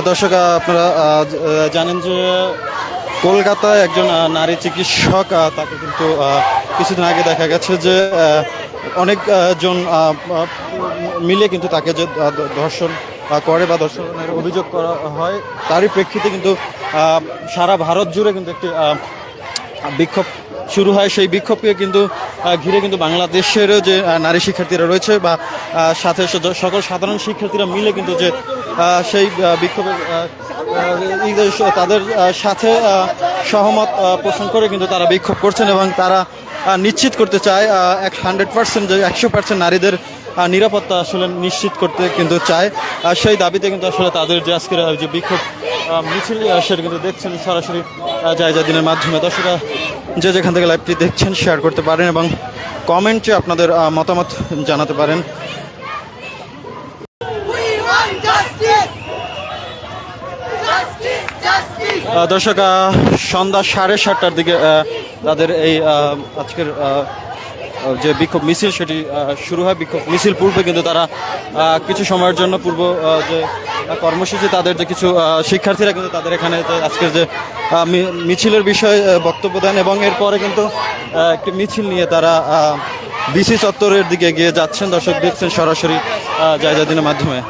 দর্শক আপনারা জানেন যে কলকাতায় একজন নারী চিকিৎসক তাকে কিন্তু কিছুদিন আগে দেখা গেছে যে আহ, অনেক জন আহ, আহ, মিলে কিন্তু তাকে যে ধর্ষণ করে বা ধর্ষণের অভিযোগ করা হয় তারই প্রেক্ষিতে কিন্তু সারা ভারত জুড়ে কিন্তু একটি বিক্ষোভ শুরু হয়। সেই বিক্ষোভকে কিন্তু ঘিরে কিন্তু বাংলাদেশেরও যে নারী শিক্ষার্থীরা রয়েছে বা সাথে সকল সাধারণ শিক্ষার্থীরা মিলে কিন্তু যে সেই বিক্ষোভের তাদের সাথে সহমত পোষণ করে কিন্তু তারা বিক্ষোভ করছেন এবং তারা নিশ্চিত করতে চায় এক হান্ড্রেড পার্সেন্ট যে একশো পার্সেন্ট নারীদের নিরাপত্তা আসলে নিশ্চিত করতে কিন্তু চায়। আর সেই দাবিতে কিন্তু আসলে তাদের যে আজকের যে বিক্ষোভ মিছিল সেটা কিন্তু দেখছেন সরাসরি জায়জা দিনের মাধ্যমে। দর্শকরা যে যেখান থেকে লাইভটি দেখছেন শেয়ার করতে পারেন এবং কমেন্টে আপনাদের মতামত জানাতে পারেন। দর্শক সন্ধ্যা সাড়ে সাতটার দিকে তাদের এই আজকের যে বিক্ষোভ মিছিল সেটি শুরু হয় বিক্ষোভ মিছিল পূর্বে কিন্তু তারা কিছু সময়ের জন্য পূর্ব যে কর্মসূচি তাদের যে কিছু শিক্ষার্থীরা কিন্তু তাদের এখানে আজকের যে মিছিলের বিষয়ে বক্তব্য দেন এবং এরপরে কিন্তু একটি মিছিল নিয়ে তারা বিসি চত্বরের দিকে গিয়ে যাচ্ছেন। দর্শক দেখছেন সরাসরি আহ, দিনের মাধ্যমে।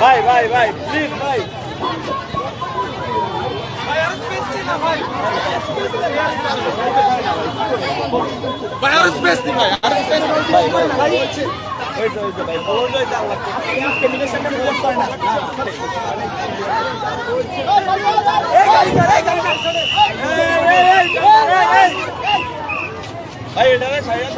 ভাই ভাই ভাই প্লিজ ভাই। ভাই আর স্পেস দি ভাই আর স্পেস ভাই ভাই ভাই হচ্ছে তো ভাই। আল্লাহ কমিউনিকেশনটা মুভ করে না। এই গাড়ি এই গাড়ি এই এই এই এই ভাই এটা রে ছায়া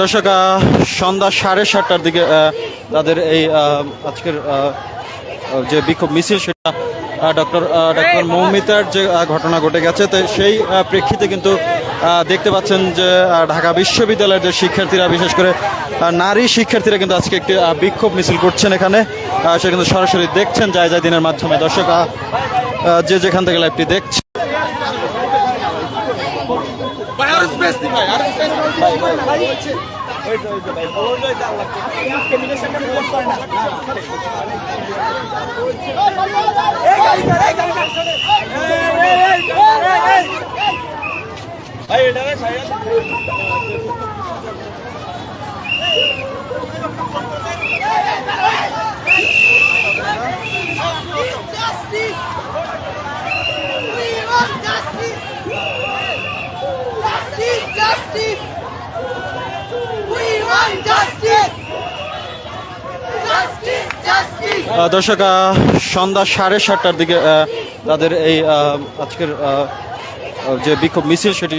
দর্শক সন্ধ্যা সাড়ে সাতটার দিকে তাদের এই আজকের যে বিক্ষোভ মিছিল সেটা ডক্টর ডক্টর মৌমিতার যে ঘটনা ঘটে গেছে তো সেই প্রেক্ষিতে কিন্তু দেখতে পাচ্ছেন যে ঢাকা বিশ্ববিদ্যালয়ের যে শিক্ষার্থীরা বিশেষ করে নারী শিক্ষার্থীরা কিন্তু আজকে একটি বিক্ষোভ মিছিল করছেন এখানে সে কিন্তু সরাসরি দেখছেন যায় যায় দিনের মাধ্যমে দর্শক যে যেখান থেকে লাইভটি দেখছে ভাই দর্শক সন্ধ্যা সাড়ে সাতটার দিকে তাদের এই আজকের যে বিক্ষোভ মিছিল সেটি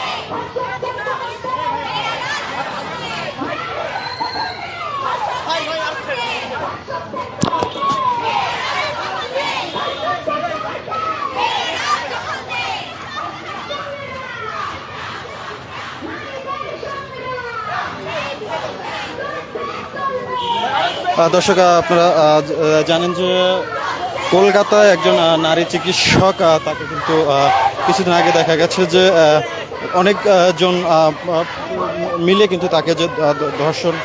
জ- আপনারা জানেন যে কলকাতায় একজন নারী চিকিৎসক তাকে কিন্তু কিছুদিন আগে দেখা গেছে যে অনেকজন মিলে কিন্তু তাকে যে ধর্ষণ